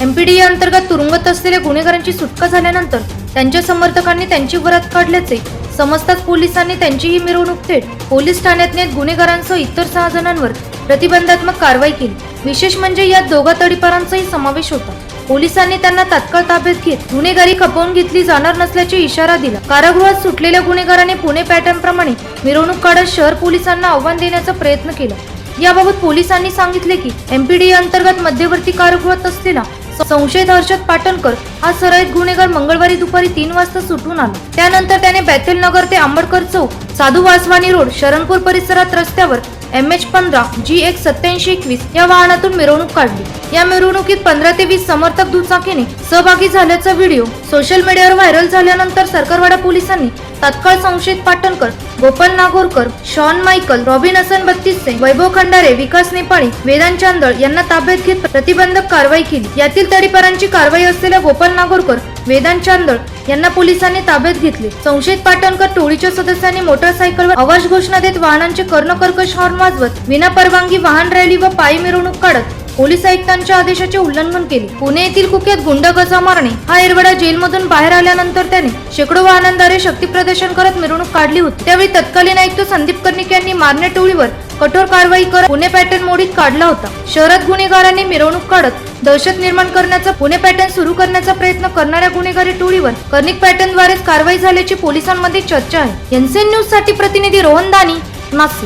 MPDA अंतर्गत तुरुंगात असलेल्या गुन्हेगारांची सुटका झाल्यानंतर त्यांच्या समर्थकांनी त्यांची वरात काढल्याचे समजताच पोलिसांनी त्यांची ही मिरवणूक थेट पोलीस ठाण्यात नेत गुन्हेगारांसह इतर सहा जणांवर प्रतिबंधात्मक कारवाई केली. विशेष म्हणजे यात दोघा तडीपारांचाही समावेश होता. पोलिसांनी त्यांना तात्काळ ताब्यात घेत गुन्हेगारी खपवून घेतली जाणार नसल्याचे इशारा दिला. कारागृहात सुटलेल्या गुन्हेगाराने पुणे पॅटर्न प्रमाणे मिरवणूक काढत शहर पोलिसांना आव्हान देण्याचा प्रयत्न केला. याबाबत पोलिसांनी सांगितले की एमपीडीए अंतर्गत मध्यवर्ती कारागृहात असलेला संशयित हर्षद पाटणकर हा सराईत गुन्हेगार मंगळवारी दुपारी तीन वाजता सुटून आला. त्यानंतर त्याने बॅथेल नगर ते आंबडकर चौक साधू वासवानी रोड शरणपूर परिसरात रस्त्यावर एम एच पंधरा जी एक सत्याऐंशी एकवीस या वाहनातून मिरवणूक काढली. या मिरवणुकीत पंधरा ते वीस समर्थक दुचाकीने सहभागी झाल्याचा व्हिडिओ सोशल मीडियावर व्हायरल झाल्यानंतर सरकारवाडा पोलिसांनी तात्काळ संशयित Patankar Gopal Nagorkar Shaun Michael Robin Hasan बत्तीसचे Vaibhav Khandare Vikas Nepali Vedant Chandal यांना ताब्यात घेत प्रतिबंधक कारवाई केली. यातील तडीपारांची कारवाई असलेल्या गोपाल नागोरकर वेदांत चांदळ यांना पोलिसांनी ताब्यात घेतले. संशयित पाटणकर टोळीच्या सदस्यांनी मोटरसायकलवर आवाज घोषणा देत वाहनांचे कर्णकर्कश हॉर्न वाजवत विनापरवानगी वाहन रॅली व पायी मिरवणूक काढत पोलीस आयुक्तांच्या आदेशाचे उल्लंघन केले. पुणे येथील कुख्यात गुंड गजा मारणे हा एरवडा जेलमधून बाहेर आल्यानंतर त्याने शेकडो वाहनांद्वारे शक्ती प्रदर्शन करत मिरवणूक काढली होती. त्यावेळी तत्कालीन आयुक्त संदीप कर्णिक यांनी मारणे टोळीवर कठोर कारवाई करत पुणे पॅटर्न मोडीत काढला होता. शहरात गुन्हेगारांनी मिरवणूक काढत दहशत निर्माण करण्याचा पुणे पॅटर्न सुरू करण्याचा प्रयत्न करणाऱ्या गुन्हेगारी टोळीवर कर्णिक पॅटर्नद्वारेच कारवाई झाल्याची पोलिसांमध्ये चर्चा आहे. एनसीएन न्यूजसाठी प्रतिनिधी रोहन दानी नाशिक.